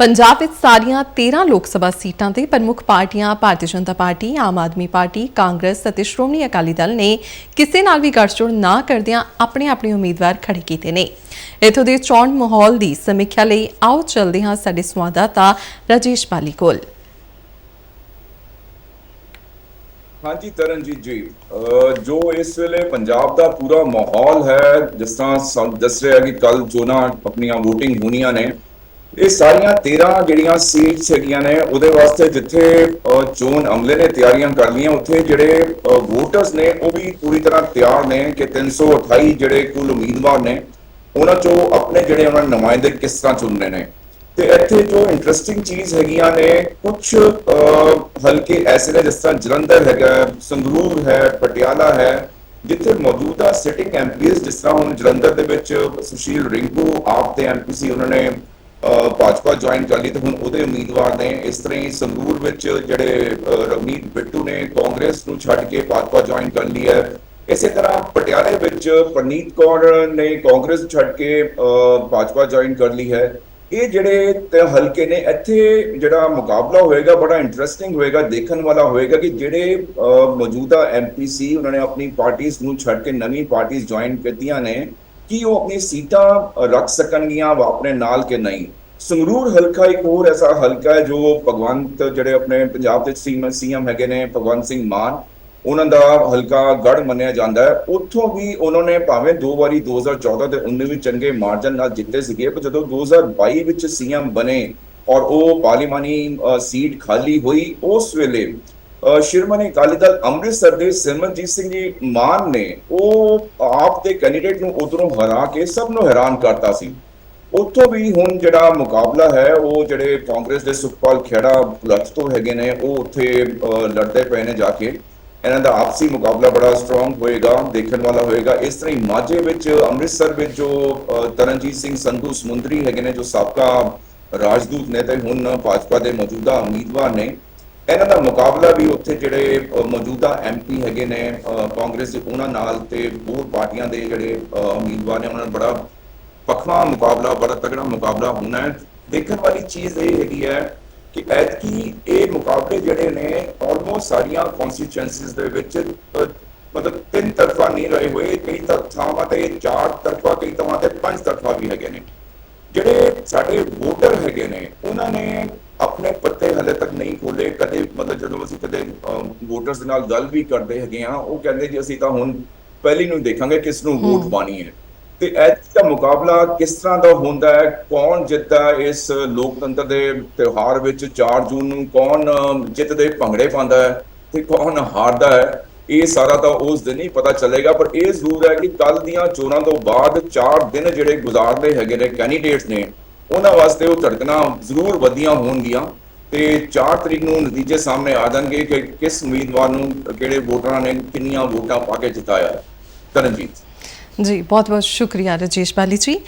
ਪੰਜਾਬ ਵਿੱਚ ਸਾਰੀਆਂ 13 ਲੋਕ ਸਭਾ ਸੀਟਾਂ ਤੇ ਪ੍ਰਮੁੱਖ ਪਾਰਟੀਆਂ, ਭਾਰਤੀ ਜਨਤਾ ਪਾਰਟੀ, ਆਮ ਆਦਮੀ ਪਾਰਟੀ, ਕਾਂਗਰਸ ਅਤੇ ਸ਼੍ਰੋਮਣੀ ਅਕਾਲੀ ਦਲ ਨੇ ਕਿਸੇ ਨਾਲ ਵੀ ਗੱਠਜੋੜ ਨਾ ਕਰਦਿਆਂ ਆਪਣੇ ਆਪਣੇ ਉਮੀਦਵਾਰ ਖੜੇ ਕੀਤੇ ਨੇ। ਇਥੋਂ ਦੇ ਚੋਣ ਮਾਹੌਲ ਦੀ ਸਮੀਖਿਆ ਲਈ ਆਓ ਚੱਲਦੇ ਹਾਂ ਸਾਡੇ ਸੰਵਾਦਦਾਤਾ ਰਾਜੇਸ਼ ਪਾਲੀ ਕੋਲ। ਹਾਂਜੀ, ਤਰਨਜੀਤ ਜੀ ਜੋ ਇਸ ਵੇਲੇ ਪੰਜਾਬ ਦਾ ਪੂਰਾ ਮਾਹੌਲ ਹੈ, ਜਿਸ ਤਰ੍ਹਾਂ ਦੱਸ ਰਿਹਾ ਕਿ ਕੱਲ ਚੋਣਾਂ ਆਪਣੀਆਂ VOTING ਹੋਣੀਆਂ ਨੇ ਇਹ ਸਾਰੀਆਂ 13 ਜਿਹੜੀਆਂ ਸੀਟਸ ਹੈਗੀਆਂ ਨੇ, ਉਹਦੇ ਵਾਸਤੇ ਜਿੱਥੇ ਚੋਣ ਅਮਲੇ ਨੇ ਤਿਆਰੀਆਂ ਕਰ ਲਈਆਂ, ਉੱਥੇ ਜਿਹੜੇ ਵੋਟਰਸ ਨੇ, ਉਹ ਵੀ ਪੂਰੀ ਤਰ੍ਹਾਂ ਤਿਆਰ ਨੇ ਕਿ 328 ਜਿਹੜੇ ਕੁੱਲ ਉਮੀਦਵਾਰ ਨੇ, ਉਹਨਾਂ ਚੋਂ ਆਪਣੇ ਜਿਹੜੇ ਉਹਨਾਂ ਨੁਮਾਇੰਦੇ ਕਿਸ ਤਰ੍ਹਾਂ ਚੁਣਨੇ ਨੇ। ਤੇ ਇੱਥੇ ਜੋ ਇੰਟਰਸਟਿੰਗ ਚੀਜ਼ ਹੈਗੀਆਂ ਨੇ ਕੁਝ ਹਲਕੇ ਐਸੇ ਨੇ ਜਿਸ ਤਰ੍ਹਾਂ ਜਲੰਧਰ ਹੈਗਾ, ਸੰਗਰੂਰ ਹੈ, ਪਟਿਆਲਾ ਹੈ, ਜਿੱਥੇ ਮੌਜੂਦਾ ਸਿਟਿੰਗ ਐਮਪੀਸ ਜਿਸ ਤਰ੍ਹਾਂ ਹੁਣ ਜਲੰਧਰ ਦੇ ਵਿੱਚ ਸੁਸ਼ੀਲ ਰਿੰਕੂ, ਆਪ ਦੇ ਐਮਪੀ ਸੀ, ਉਹਨਾਂ ਨੇ ਭਾਜਪਾ ਜੁਆਇਨ ਕਰ ਲਈ ਤੇ ਹੁਣ ਉਹਦੇ ਉਮੀਦਵਾਰ ਨੇ ਇਸ ਤਰ੍ਹਾਂ ਹੀ ਸੰਗਰੂਰ ਵਿੱਚ ਜਿਹੜੇ ਰਵਨੀਤ ਬਿੱਟੂ ਨੇ ਕਾਂਗਰਸ ਨੂੰ ਛੱਡ ਕੇ ਭਾਜਪਾ ਜੁਆਇਨ ਕਰ ਲਈ ਹੈ। ਇਸੇ ਤਰ੍ਹਾਂ ਪਟਿਆਲੇ ਵਿੱਚ ਪ੍ਰਨੀਤ ਕੌਰ ਨੇ ਕਾਂਗਰਸ ਛੱਡ ਕੇ ਭਾਜਪਾ ਜੁਆਇਨ ਕਰ ਲਈ ਹੈ। ਇਹ ਜਿਹੜੇ ਤੇ ਹਲਕੇ ਨੇ ਇੱਥੇ ਜਿਹੜਾ ਮੁਕਾਬਲਾ ਹੋਏਗਾ ਬੜਾ ਇੰਟਰਸਟਿੰਗ ਹੋਏਗਾ ਦੇਖਣ ਵਾਲਾ ਹੋਏਗਾ ਕਿ ਜਿਹੜੇ ਅਹ, ਮੌਜੂਦਾ ਐਮਪੀਸੀ ਉਹਨਾਂ ਨੇ ਆਪਣੀ ਪਾਰਟੀਆਂ ਨੂੰ ਛੱਡ ਕੇ ਨਵੀਂ ਪਾਰਟੀਆਂ ਜੁਆਇਨ ਕੀਤੀਆਂ ਨੇ। ਕੀ ਉਹ ਆਪਣੀ ਸੀਟਾਂ ਰੱਖ ਸਕਣਗੀਆਂ ਵਾ ਆਪਣੇ ਨਾਲ ਕਿ ਨਹੀਂ? ਸੰਗਰੂਰ ਹਲਕਾ ਇੱਕ ਹੋਰ ਐਸਾ ਹਲਕਾ ਹੈ ਜੋ ਭਗਵੰਤ ਜਿਹੜੇ ਆਪਣੇ ਪੰਜਾਬ ਦੇ ਸੀਐਮ ਸੀਐਮ ਹੈਗੇ ਨੇ, ਭਗਵੰਤ ਸਿੰਘ ਮਾਨ, ਉਹਨਾਂ ਦਾ ਹਲਕਾ ਗੜ ਮੰਨਿਆ ਜਾਂਦਾ ਹੈ। ਉੱਥੋਂ ਵੀ ਉਹਨਾਂ ਨੇ ਭਾਵੇਂ ਦੋ ਵਾਰੀ 2014 ਤੇ 19 ਵਿੱਚ ਚੰਗੇ ਮਾਰਜਨ ਨਾਲ ਜਿੱਤੇ ਸੀਗੇ, ਪਰ ਜਦੋਂ 2022 ਵਿੱਚ ਸੀਐਮ ਬਣੇ ਔਰ ਉਹ ਪਾਰਲੀਮਾਨੀ ਸੀਟ ਖਾਲੀ ਹੋਈ, ਉਸ ਵੇਲੇ ਸ਼੍ਰੋਮਣੀ ਅਕਾਲੀ ਦਲ ਅੰਮ੍ਰਿਤਸਰ ਦੇ ਸਿਮਰਨਜੀਤ ਸਿੰਘ ਜੀ ਮਾਨ ਨੇ ਉਹ ਆਪ ਦੇ ਕੈਂਡੀਡੇਟ ਨੂੰ ਉਧਰੋਂ ਹਰਾ ਕੇ ਸਭ ਨੂੰ ਹੈਰਾਨ ਕਰਤਾ ਸੀ। ਉੱਥੋਂ ਵੀ ਹੁਣ ਜਿਹੜਾ ਮੁਕਾਬਲਾ ਹੈ, ਉਹ ਜਿਹੜੇ ਕਾਂਗਰਸ ਦੇ ਸੁਖਪਾਲ ਖੇੜਾ ਪੁਲਤ ਤੋਂ ਹੈਗੇ ਨੇ, ਉਹ ਉੱਥੇ ਲੜਦੇ ਪਏ ਨੇ ਜਾ ਕੇ। ਇਹਨਾਂ ਦਾ ਆਪਸੀ ਮੁਕਾਬਲਾ ਬੜਾ ਸਟਰੋਂਗ ਹੋਏਗਾ, ਦੇਖਣ ਵਾਲਾ ਹੋਏਗਾ। ਇਸ ਤਰ੍ਹਾਂ ਹੀ ਮਾਝੇ ਵਿੱਚ, ਅੰਮ੍ਰਿਤਸਰ ਵਿੱਚ ਜੋ ਤਰਨਜੀਤ ਸਿੰਘ ਸੰਧੂ ਸਮੁੰਦਰੀ ਹੈਗੇ ਨੇ, ਜੋ ਸਾਬਕਾ ਰਾਜਦੂਤ ਨੇ ਤੇ ਹੁਣ ਭਾਜਪਾ ਦੇ ਮੌਜੂਦਾ ਉਮੀਦਵਾਰ ਨੇ ਇਹਨਾਂ ਦਾ ਮੁਕਾਬਲਾ ਵੀ ਉੱਥੇ ਜਿਹੜੇ ਅ, ਮੌਜੂਦਾ ਐਮਪੀ ਹੈਗੇ ਨੇ ਕਾਂਗਰਸ ਦੇ ਉਹਨਾਂ ਨਾਲ ਤੇ ਹੋਰ ਪਾਰਟੀਆਂ ਦੇ ਜਿਹੜੇ ਉਮੀਦਵਾਰ ਨੇ ਉਹਨਾਂ ਨਾਲ ਬੜਾ ਪੱਖਵਾ ਮੁਕਾਬਲਾ ਬੜਾ ਤਗੜਾ ਮੁਕਾਬਲਾ ਹੋਣਾ ਹੈ। ਦੇਖਣ ਵਾਲੀ ਚੀਜ਼ ਇਹ ਹੈਗੀ ਹੈ ਕਿ ਐਤਕੀ ਇਹ ਮੁਕਾਬਲੇ ਜਿਹੜੇ ਨੇ ਆਲਮੋਸਟ ਸਾਰੀਆਂ ਕਨਸਟੀਚੁਐਂਸੀਜ਼ ਦੇ ਵਿੱਚ ਮਤਲਬ ਤਿੰਨ ਤਰਫਾ ਨਹੀਂ ਰਹੇ ਹੋਏ ਕਈ ਤਾਂ ਥਾਵਾਂ ਤੇ ਚਾਰ ਤਰਫਾ ਕਈ ਥਾਵਾਂ ਤੇ ਪੰਜ ਤਰਫਾ ਵੀ ਹੈਗੇ ਨੇ। ਜਿਹੜੇ ਸਾਡੇ ਵੋਟਰ ਹੈਗੇ ਨੇ ਉਹਨਾਂ ਨੇ ਆਪਣੇ ਪੱਤੇ ਹਲੇ ਤੱਕ ਨਹੀਂ ਖੋਲੇ ਕਦੇ ਮਤਲਬ ਜਦੋਂ ਅਸੀਂ ਕਦੇ ਵੋਟਰਸ ਦੇ ਨਾਲ ਗੱਲ ਵੀ ਕਰਦੇ ਹੈਗੇ ਆ ਉਹ ਕਹਿੰਦੇ ਜੀ ਅਸੀਂ ਤਾਂ ਹੁਣ ਪਹਿਲੀ ਨੂੰ ਦੇਖਾਂਗੇ ਕਿਸ ਨੂੰ ਵੋਟ ਪਾਣੀ ਹੈ। ਤੇ ਐਤਕੀ ਦਾ ਮੁਕਾਬਲਾ ਕਿਸ ਤਰ੍ਹਾਂ ਦਾ ਹੁੰਦਾ ਹੈ ਕੌਣ ਜਿੱਤਦਾ ਇਸ ਲੋਕਤੰਤਰ ਦੇ ਤਿਉਹਾਰ ਵਿੱਚ 4 ਜੂਨ ਨੂੰ ਕੌਣ ਜਿੱਤ ਦੇ ਭੰਗੜੇ ਪਾਉਂਦਾ ਹੈ ਤੇ ਕੌਣ ਹਾਰਦਾ ਹੈ ਇਹ ਸਾਰਾ ਤਾਂ ਉਸ ਦਿਨ ਹੀ ਪਤਾ ਚੱਲੇਗਾ ਪਰ ਇਹ ਜ਼ਰੂਰ ਹੈ ਕਿ ਕੱਲ ਦੀਆਂ ਚੋਣਾਂ ਤੋਂ ਬਾਅਦ 4 ਦਿਨ ਜਿਹੜੇ ਗੁਜ਼ਾਰਦੇ ਹੈਗੇ ਨੇ ਕੈਂਡੀਡੇਟਸ ਨੇ ਉਹਨਾਂ ਵਾਸਤੇ ਉਹ ਧੜਕਣਾ ਜ਼ਰੂਰ ਵਧੀਆਂ ਹੋਣਗੀਆਂ ਤੇ 4 ਤਰੀਕ ਨੂੰ ਨਤੀਜੇ ਸਾਹਮਣੇ ਆ ਜਾਣਗੇ ਕਿ ਕਿਸ ਉਮੀਦਵਾਰ ਨੂੰ ਕਿਹੜੇ ਵੋਟਰਾਂ ਨੇ ਕਿੰਨੀਆਂ ਵੋਟਾਂ ਪਾ ਕੇ ਜਿਤਾਇਆ ਹੈ। ਤਰਨਜੀਤ ਜੀ ਬਹੁਤ ਬਹੁਤ ਸ਼ੁਕਰੀਆ ਰਾਜੇਸ਼ ਬਾਲੀ ਜੀ